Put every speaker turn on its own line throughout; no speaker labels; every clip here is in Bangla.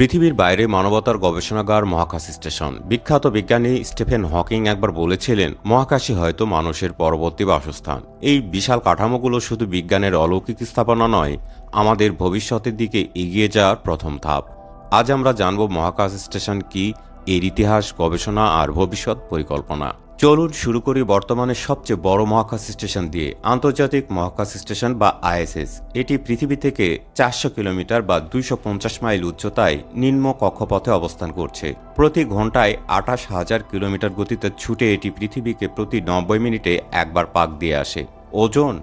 পৃথিবীর বাইরে মানবতার গবেষণাগার মহাকাশ স্টেশন। বিখ্যাত বিজ্ঞানী স্টিফেন হকিং একবার বলেছিলেন, মহাকাশই হয়তো মানুষের পরবর্তী বাসস্থান। এই বিশাল কাঠামোগুলো শুধু বিজ্ঞানের অলৌকিক স্থাপনা নয়, আমাদের ভবিষ্যতের দিকে এগিয়ে যাওয়ার প্রথম ধাপ। আজ আমরা জানব মহাকাশ স্টেশন কি, এর ইতিহাস, গবেষণা আর ভবিষ্যৎ পরিকল্পনা। চলুন শুরু করি বর্তমানে সবচেয়ে বড় মহাকাশ স্টেশন দিয়ে, আন্তর্জাতিক মহাকাশ স্টেশন বা আইএসএস। এটি পৃথিবী থেকে চারশো কিলোমিটার বা দুইশো পঞ্চাশ মাইল উচ্চতায় নিম্ন কক্ষপথে অবস্থান করছে। প্রতি ঘন্টায় আঠাশ হাজার কিলোমিটার গতিতে ছুটে এটি পৃথিবীকে প্রতি নব্বই মিনিটে একবার পাক দিয়ে আসে। ওজন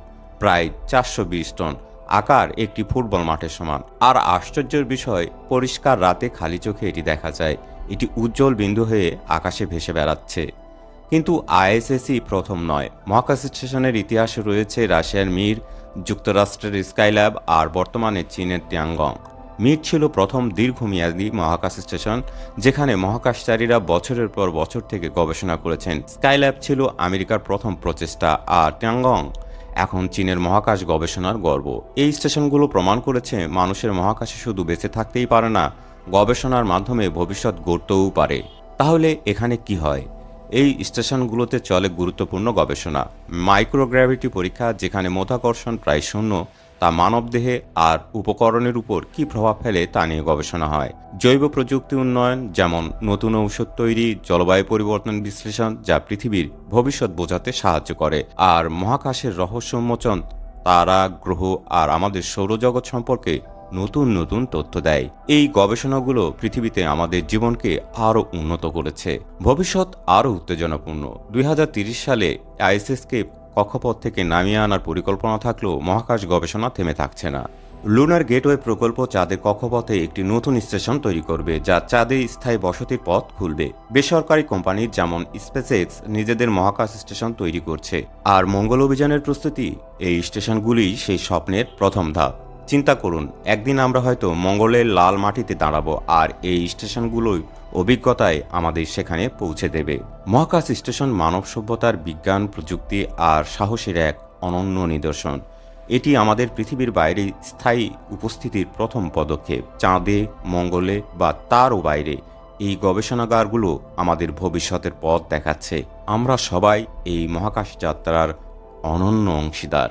প্রায় চারশো বিশ টন, আকার একটি ফুটবল মাঠের সমান। আর আশ্চর্যের বিষয়, পরিষ্কার রাতে খালি চোখে এটি দেখা যায়। এটি উজ্জ্বল বিন্দু হয়ে আকাশে ভেসে বেড়াচ্ছে। কিন্তু আইএসএসই প্রথম নয়। মহাকাশ স্টেশনের ইতিহাসে রয়েছে রাশিয়ার মির, যুক্তরাষ্ট্রের স্কাইল্যাব আর বর্তমানে চীনের টিয়াংগং মির ছিল প্রথম দীর্ঘমেয়াদী মহাকাশ স্টেশন, যেখানে মহাকাশচারীরা বছরের পর বছর থেকে গবেষণা করেছেন। স্কাইল্যাব ছিল আমেরিকার প্রথম প্রচেষ্টা আর টিয়াংগং এখন চীনের মহাকাশ গবেষণার গর্ব। এই স্টেশনগুলো প্রমাণ করেছে, মানুষের মহাকাশে শুধু বেঁচে থাকতেই পারে না, গবেষণার মাধ্যমে ভবিষ্যৎ গড়তেও পারে। তাহলে এখানে কি হয়? এই স্টেশনগুলোতে চলে গুরুত্বপূর্ণ গবেষণা। মাইক্রোগ্র্যাভিটি পরীক্ষা, যেখানে মধ্যাকর্ষণ প্রায় শূন্য, তা মানবদেহে আর উপকরণের উপর কি প্রভাব ফেলে তা নিয়ে গবেষণা হয়। জৈব প্রযুক্তি উন্নয়ন, যেমন নতুন ঔষধ তৈরি, জলবায়ু পরিবর্তন বিশ্লেষণ, যা পৃথিবীর ভবিষ্যৎ বোঝাতে সাহায্য করে। আর মহাকাশের রহস্য উন্মোচন, তারা, গ্রহ আর আমাদের সৌরজগৎ সম্পর্কে নতুন নতুন তথ্য দেয়। এই গবেষণাগুলো পৃথিবীতে আমাদের জীবনকে আরও উন্নত করেছে। ভবিষ্যৎ আরও উত্তেজনাপূর্ণ। দুই সালে আইএসএসকে কক্ষপথ থেকে নামিয়ে আনার পরিকল্পনা থাকলেও মহাকাশ গবেষণা থেমে থাকছে না। লুনার গেটওয়ে প্রকল্প চাঁদের কক্ষপথে একটি নতুন স্টেশন তৈরি করবে, যা চাঁদে স্থায়ী বসতির পথ খুলবে। বেসরকারি কোম্পানি যেমন স্পেসএক্স নিজেদের মহাকাশ স্টেশন তৈরি করছে। আর মঙ্গল অভিযানের প্রস্তুতি, এই স্টেশনগুলি সেই স্বপ্নের প্রথম ধাপ। চিন্তা করুন, একদিন আমরা হয়তো মঙ্গলের লাল মাটিতে দাঁড়াবো আর এই স্টেশনগুলোই অভিজ্ঞতায় আমাদের সেখানে পৌঁছে দেবে। মহাকাশ স্টেশন মানব সভ্যতার বিজ্ঞান, প্রযুক্তি আর সাহসের এক অনন্য নিদর্শন। এটি আমাদের পৃথিবীর বাইরে স্থায়ী উপস্থিতির প্রথম পদক্ষেপ। চাঁদে, মঙ্গলে বা তারও বাইরে এই গবেষণাগারগুলো আমাদের ভবিষ্যতের পথ দেখাচ্ছে। আমরা সবাই এই মহাকাশ যাত্রার অনন্য অংশীদার।